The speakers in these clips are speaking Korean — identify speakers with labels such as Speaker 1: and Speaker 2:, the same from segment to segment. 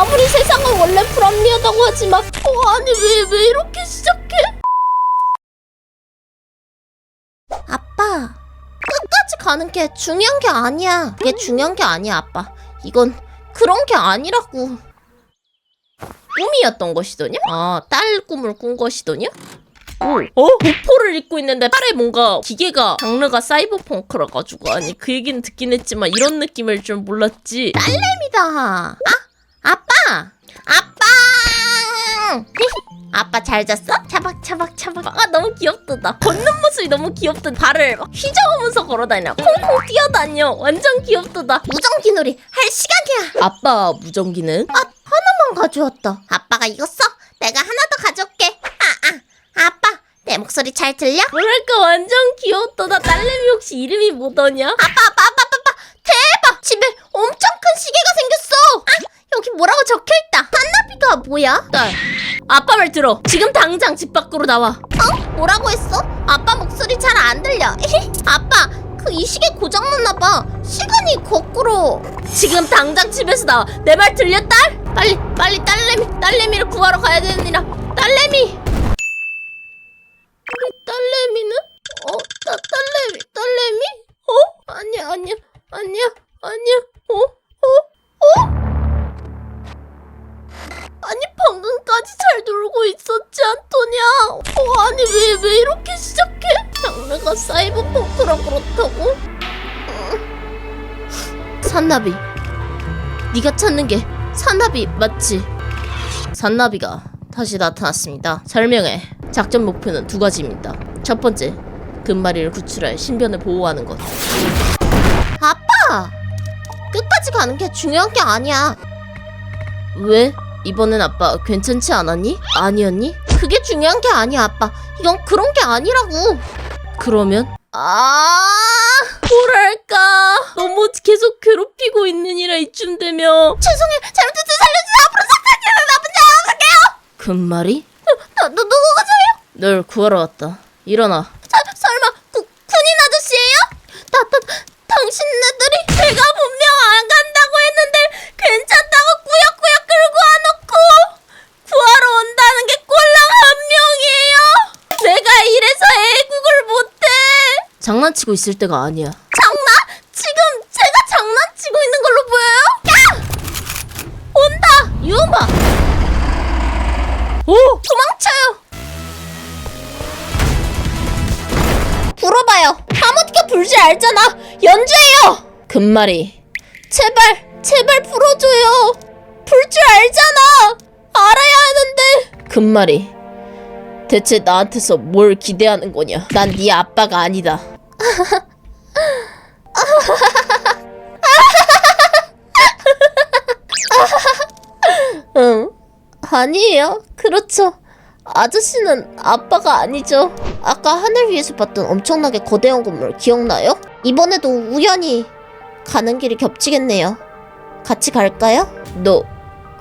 Speaker 1: 아무리 세상은 원래 불합리하다고 하지만 어, 아니 왜 왜 이렇게 시작해? 아빠 끝까지 가는 게 중요한 게 아니야. 그게 중요한 게 아니야 아빠. 이건 그런 게 아니라고. 꿈이었던 것이더냐? 아, 딸 꿈을 꾼 것이더냐? 오, 어? 보포를 입고 있는데 팔에 뭔가 기계가 장르가 사이버펑크라 가지고 아니 그 얘기는 듣긴 했지만 이런 느낌일 줄 몰랐지. 딸내미다. 아, 아빠, 아빠. 잘 잤어? 차박 차박 차박. 아 너무 귀엽다. 나 걷는 모습이 너무 귀엽다. 발을 막 휘저으면서 걸어다녀. 콩콩 뛰어다녀. 완전 귀엽다. 나 무전기 놀이 할 시간이야. 아빠 무전기는? 아 하나만 가져왔다. 아빠가 이거 써? 내가 하나 더 가져올게. 아, 아, 아빠, 내 목소리 잘 들려? 뭐랄까, 완전 귀엽다. 나 딸내미 혹시 이름이 뭐더냐? 아빠, 아빠, 아빠, 아빠, 아빠. 대박! 집에 엄청 큰 시계가 여기 뭐라고 적혀있다. 산나비가 뭐야? 딸, 아빠 말 들어. 지금 당장 집 밖으로 나와. 어? 뭐라고 했어? 아빠 목소리 잘 안 들려. 아빠, 그 이 시계 고장났나 봐. 시간이 거꾸로. 지금 당장 집에서 나와. 내 말 들려, 딸? 빨리, 빨리 딸내미, 딸내미를 구하러 가야 되느니라. 딸내미. 산나비 네가 찾는 게 산나비 맞지? 산나비가 다시 나타났습니다. 설명해. 작전 목표는 두 가지입니다. 첫 번째, 금마리를 구출할 신변을 보호하는 것. 아빠! 끝까지 가는 게 중요한 게 아니야. 왜? 이번엔 아빠 괜찮지 않았니? 아니었니? 그게 중요한 게 아니야 아빠 이건 그런 게 아니라고 그러면? 아 뭐랄까. 너무 계속 괴롭히고 있느니라 이쯤 되면. 죄송해요. 잘못했어 살려주세요 앞으로 상상되는 나쁜 자 없을게요? 금말이? 너, 너 누구가 저요? 널 구하러 왔다. 일어나 사, 설마 구, 군인 아저씨예요? 다, 다, 당신네들이 제가 분명 안 간다고 했는데 괜찮다고 꾸역꾸역 끌고 와놓고 구하러 온다는 게 꼴랑 한 명이에요. 내가 이래서 애국을 못해. 장난치고 있을 때가 아니야. 장난? 지금 제가 장난치고 있는 걸로 보여요? 야! 온다! 유마! 오! 도망쳐요! 불어봐요. 하모니카 불줄 알잖아. 연주해요. 금말이. 제발, 제발 불어줘요. 불 줄 알잖아. 알아야 하는데. 금말이. 대체 나한테서 뭘 기대하는 거냐? 난 네 아빠가 아니다. 응. 아니에요. 그렇죠. 아저씨는 아빠가 아니죠. 아까 하늘 위에서 봤던 엄청나게 거대한 건물 기억나요? 이번에도 우연히 가는 길이 겹치겠네요. 같이 갈까요? 너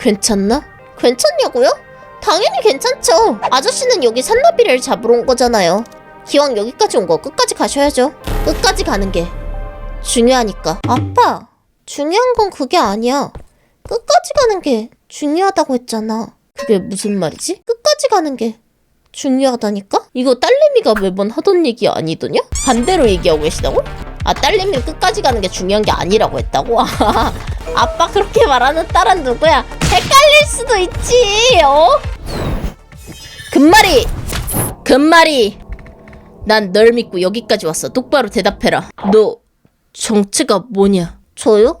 Speaker 1: 괜찮나? 괜찮냐고요? 당연히 괜찮죠. 아저씨는 여기 산나비를 잡으러 온 거잖아요. 기왕 여기까지 온 거 끝까지 가셔야죠. 끝까지 가는 게 중요하니까. 아빠, 중요한 건 그게 아니야. 끝까지 가는 게 중요하다고 했잖아. 그게 무슨 말이지? 끝까지 가는 게 중요하다니까? 이거 딸내미가 매번 하던 얘기 아니더냐? 반대로 얘기하고 계시다고? 아 딸내미는 끝까지 가는 게 중요한 게 아니라고 했다고? 아, 아빠 그렇게 말하는 딸은 누구야? 헷갈릴 수도 있지 어? 금말이! 금말이! 난 널 믿고 여기까지 왔어 똑바로 대답해라 너 정체가 뭐냐? 저요?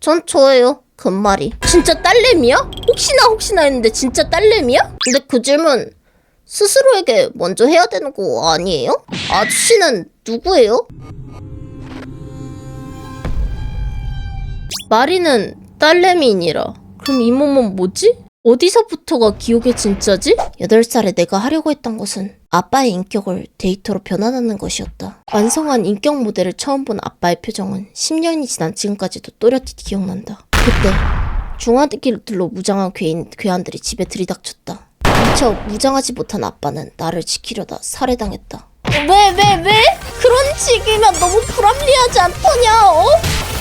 Speaker 1: 전 저예요. 금말이. 진짜 딸내미야? 혹시나 혹시나 했는데 진짜 딸내미야? 근데 그 질문 스스로에게 먼저 해야 되는 거 아니에요? 아저씨는 누구예요? 마리는 딸내미이니라. 그럼 이 몸은 뭐지? 어디서부터가 기억의 진짜지? 8살에 내가 하려고 했던 것은 아빠의 인격을 데이터로 변환하는 것이었다. 완성한 인격 모델을 처음 본 아빠의 표정은 10년이 지난 지금까지도 또렷이 기억난다. 그때 중화길로 무장한 괴인, 괴한들이 집에 들이닥쳤다. 미처 무장하지 못한 아빠는 나를 지키려다 살해당했다. 왜, 왜, 왜? 그런 식이면 너무 불합리하지 않더냐, 어?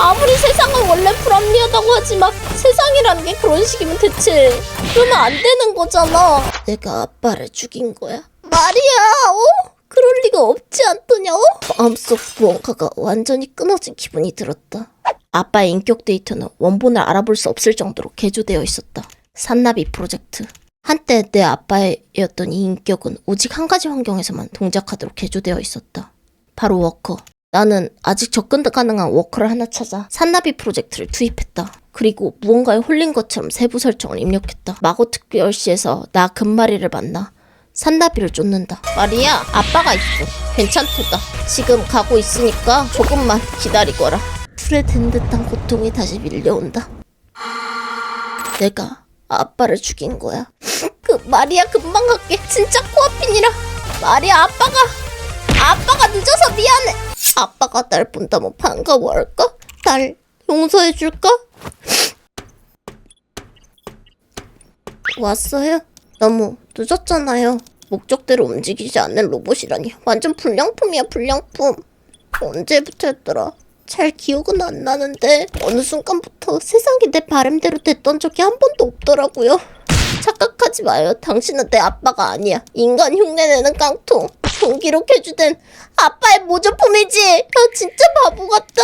Speaker 1: 아무리 세상은 원래 불합리하다고 하지만 세상이라는 게 그런 식이면 대체 그러면 안 되는 거잖아. 내가 아빠를 죽인 거야. 말이야, 어? 그럴 리가 없지 않더냐, 어? 마음속 무언가가 완전히 끊어진 기분이 들었다. 아빠의 인격 데이터는 원본을 알아볼 수 없을 정도로 개조되어 있었다. 산나비 프로젝트. 한때 내 아빠였던 이 인격은 오직 한 가지 환경에서만 동작하도록 개조되어 있었다. 바로 워커. 나는 아직 접근 가능한 워커를 하나 찾아 산나비 프로젝트를 투입했다. 그리고 무언가에 홀린 것처럼 세부 설정을 입력했다. 마고 특별시에서 나 금마리를 만나 산나비를 쫓는다. 마리야, 아빠가 있어. 괜찮도다. 지금 가고 있으니까 조금만 기다리거라. 풀에 든 듯한 고통이 다시 밀려온다. 내가 아빠를 죽인 거야. 그 마리아 금방 갈게. 진짜 코앞이니라. 마리아 아빠가 아빠가 늦어서 미안해. 아빠가 날 본다면 반가워할까? 날 용서해 줄까? 왔어요? 너무 늦었잖아요. 목적대로 움직이지 않는 로봇이라니 완전 불량품이야 불량품. 언제부터였더라? 잘 기억은 안 나는데 어느 순간부터 세상이 내 바람대로 됐던 적이 한 번도 없더라고요. 착각하지 마요. 당신은 내 아빠가 아니야. 인간 흉내내는 깡통. 종기로 개주된 아빠의 모조품이지. 나 진짜 바보 같다.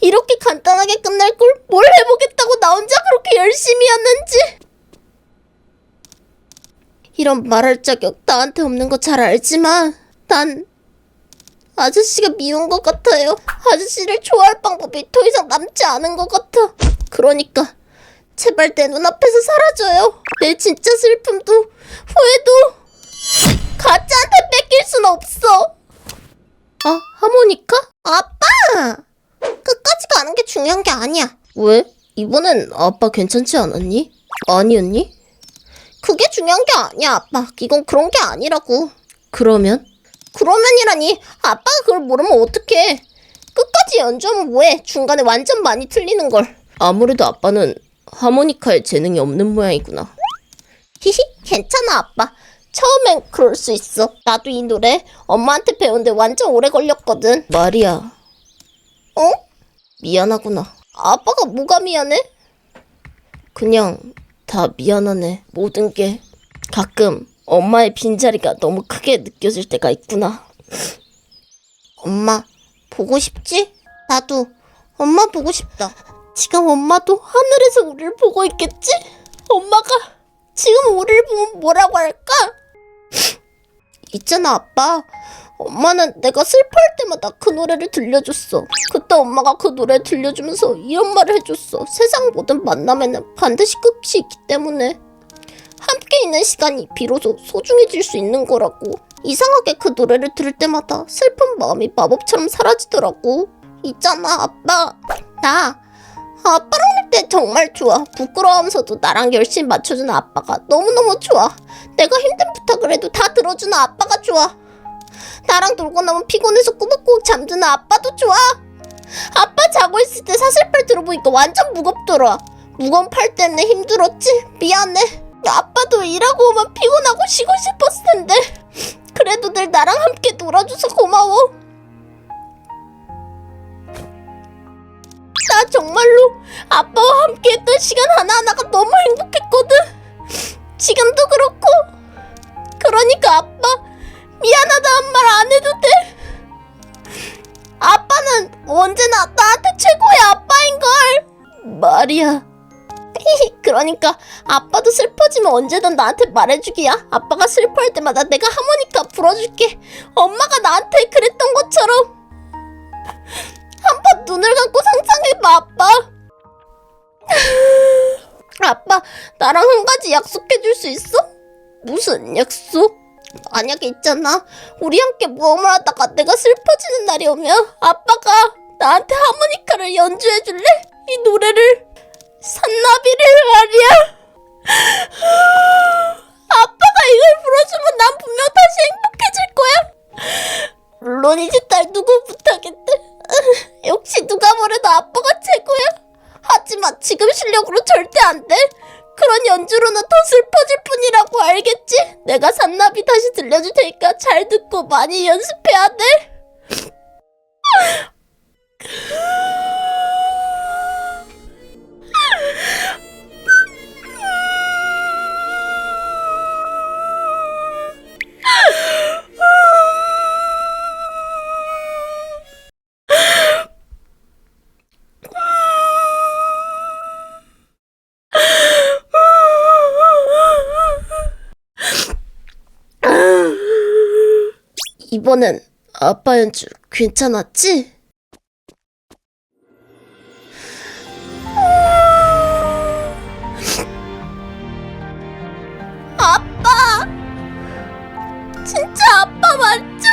Speaker 1: 이렇게 간단하게 끝날 걸 뭘 해보겠다고 나 혼자 그렇게 열심히 했는지. 이런 말할 자격 나한테 없는 거 잘 알지만 난 아저씨가 미운 것 같아요. 아저씨를 좋아할 방법이 더 이상 남지 않은 것 같아. 그러니까 제발 내 눈앞에서 사라져요. 내 진짜 슬픔도 후회도 가짜한테 뺏길 순 없어. 아, 하모니카? 아빠! 끝까지 가는 게 중요한 게 아니야. 왜? 이번엔 아빠 괜찮지 않았니? 아니었니? 그게 중요한 게 아니야, 아빠. 이건 그런 게 아니라고. 그러면? 그러면이라니. 아빠가 그걸 모르면 어떡해. 끝까지 연주하면 뭐해. 중간에 완전 많이 틀리는 걸. 아무래도 아빠는 하모니카에 재능이 없는 모양이구나. 히히, 괜찮아, 아빠. 처음엔 그럴 수 있어. 나도 이 노래 엄마한테 배운데 완전 오래 걸렸거든. 말이야. 어? 미안하구나. 아빠가 뭐가 미안해? 그냥 다 미안하네. 모든 게 가끔 엄마의 빈자리가 너무 크게 느껴질 때가 있구나. 엄마 보고 싶지? 나도 엄마 보고 싶다. 지금 엄마도 하늘에서 우리를 보고 있겠지? 엄마가 지금 우리를 보면 뭐라고 할까? 있잖아 아빠. 엄마는 내가 슬퍼할 때마다 그 노래를 들려줬어. 그때 엄마가 그 노래 들려주면서 이런 말을 해줬어. 세상 모든 만남에는 반드시 끝이 있기 때문에. 함께 있는 시간이 비로소 소중해질 수 있는 거라고. 이상하게 그 노래를 들을 때마다 슬픈 마음이 마법처럼 사라지더라고. 있잖아 아빠. 나 아빠랑 놀때 정말 좋아 부끄러워하면서도 나랑 열심히 맞춰주는 아빠가 너무너무 좋아 내가 힘든 부탁을 해도 다 들어주는 아빠가 좋아. 나랑 놀고 나면 피곤해서 꾸벅꾸벅 잠드는 아빠도 좋아. 아빠 자고 있을 때 사슬팔 들어보니까 완전 무겁더라. 무거운 팔 때문에 힘들었지? 미안해. 아빠도 일하고 오면 피곤하고 쉬고 싶었을 텐데. 그래도 늘 나랑 함께 놀아줘서 고마워. 나 정말로 아빠와 함께 했던 시간 하나하나가 너무 행복했거든. 지금도 그렇고. 그러니까 아빠 미안하다는 말 안 해도 돼? 아빠는 언제나 나한테 최고의 아빠인걸. 말이야. 그러니까 아빠도 슬퍼지면 언제든 나한테 말해주기야. 아빠가 슬퍼할 때마다 내가 하모니카 불어줄게. 엄마가 나한테 그랬던 것처럼 한번 눈을 감고 상상해봐 아빠 아빠, 나랑 한 가지 약속해줄 수 있어? 무슨 약속? 만약에 있잖아. 우리 함께 모험을 하다가 내가 슬퍼지는 날이 오면 아빠가 나한테 하모니카를 연주해줄래? 이 노래를. 산나비를 말이야. 아빠가 이걸 불러주면 난 분명 다시 행복해질 거야. 물론이지 딸 누구 부탁했 대. 역시 누가 뭐래도 아빠가 최고야. 하지만 지금 실력으로 절대 안 돼. 그런 연주로는 더 슬퍼질 뿐이라고 알겠지? 내가 산나비 다시 들려줄 테니까 잘 듣고 많이 연습해야 돼. 이번엔 아빠 연주 괜찮았지? 아빠! 진짜 아빠 맞죠?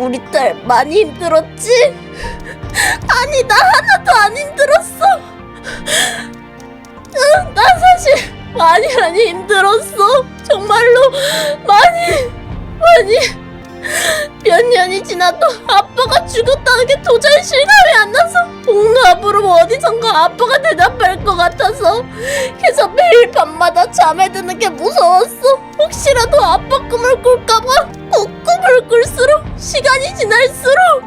Speaker 1: 우리 딸 많이 힘들었지? 아니 나 하나도 안 힘들었어 응, 나 사실 많이 많이 힘들었어 정말로 많이 많이 몇 년이 지나도 아빠가 죽었다는 게 도저히 실감이 안 나서 옹합으로 어디선가 아빠가 대답할 것 같아서 그래서 매일 밤마다 잠에 드는 게 무서웠어. 혹시라도 아빠 꿈을 꿀까봐 꼭 꿈을 꿀수록 시간이 지날수록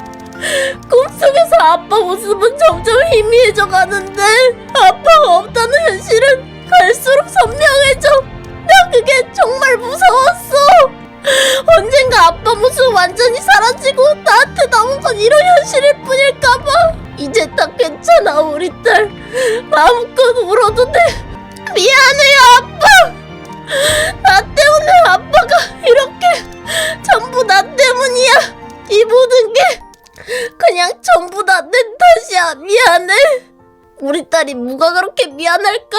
Speaker 1: 꿈속에서 아빠 모습은 점점 희미해져 가는데 아빠가 없다는 현실은 갈수록 선명해져 나 그게 정말 무서웠어. 언젠가 아빠 모습 완전히 사라지고 나한테 남은 건 이런 현실일 뿐일까봐. 이제 다 괜찮아 우리 딸. 마음껏 울어도 돼. 미안해요 아빠. 나 때문에 아빠가 이렇게 전부 나 때문이야. 이 모든 게 그냥 전부 다 내 탓이야. 미안해 우리 딸이 뭐가 그렇게 미안할까?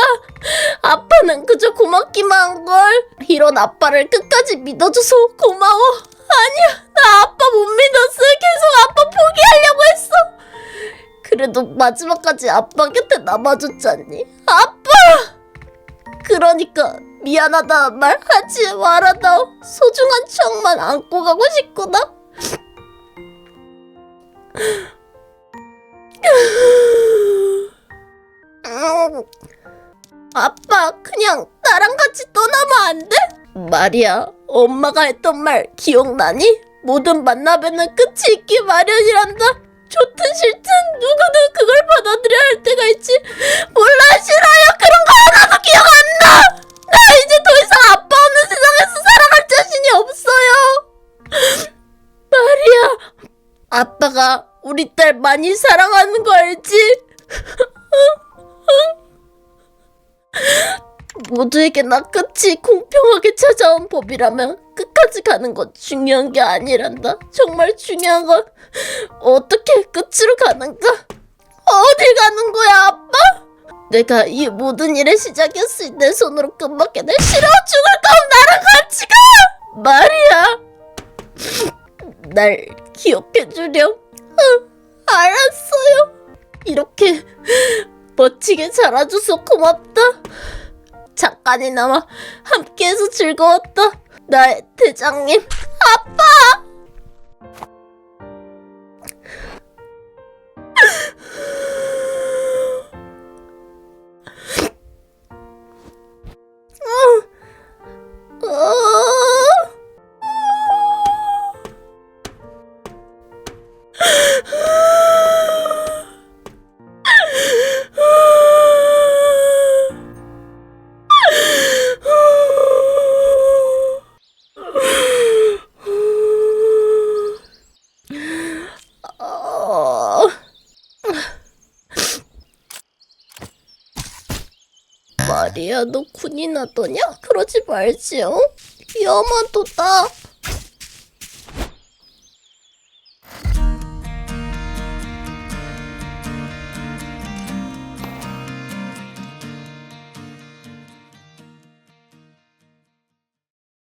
Speaker 1: 아빠는 그저 고맙기만 한걸. 이런 아빠를 끝까지 믿어줘서 고마워. 아니야, 나 아빠 못 믿었어. 계속 아빠 포기하려고 했어. 그래도 마지막까지 아빠 곁에 남아줬잖니. 아빠! 그러니까 미안하다 말 하지 말아다. 소중한 추억만 안고 가고 싶구나. 음, 아빠 그냥 나랑 같이 떠나면 안 돼? 말이야 엄마가 했던 말 기억나니? 모든 만남에는 끝이 있기 마련이란다 좋든 싫든 누구든 그걸 받아들여야 할 때가 있지 몰라 싫어요 그런 거 하나도 기억 안 나! 나 이제 더 이상 아빠 없는 세상에서 살아갈 자신이 없어요 말이야 아빠가 우리 딸 많이 사랑하는 거 알지? 모두에게나 끝이 공평하게 찾아온 법이라면 끝까지 가는 건 중요한 게 아니란다. 정말 중요한 건 어떻게 끝으로 가는가? 어딜 가는 거야, 아빠? 내가 이 모든 일의 시작이었을 내 손으로 끝먹게 내 싫어 죽을 거면 나랑 같이 가! 말이야. 날 기억해 주렴. 응, 알았어요. 이렇게 멋지게 자라줘서 고맙다. 잠깐이나마 함께해서 즐거웠다. 나의 대장님, 아빠! 마리야, 너 군인 하더냐? 그러지 말지, 어? 위험하도다.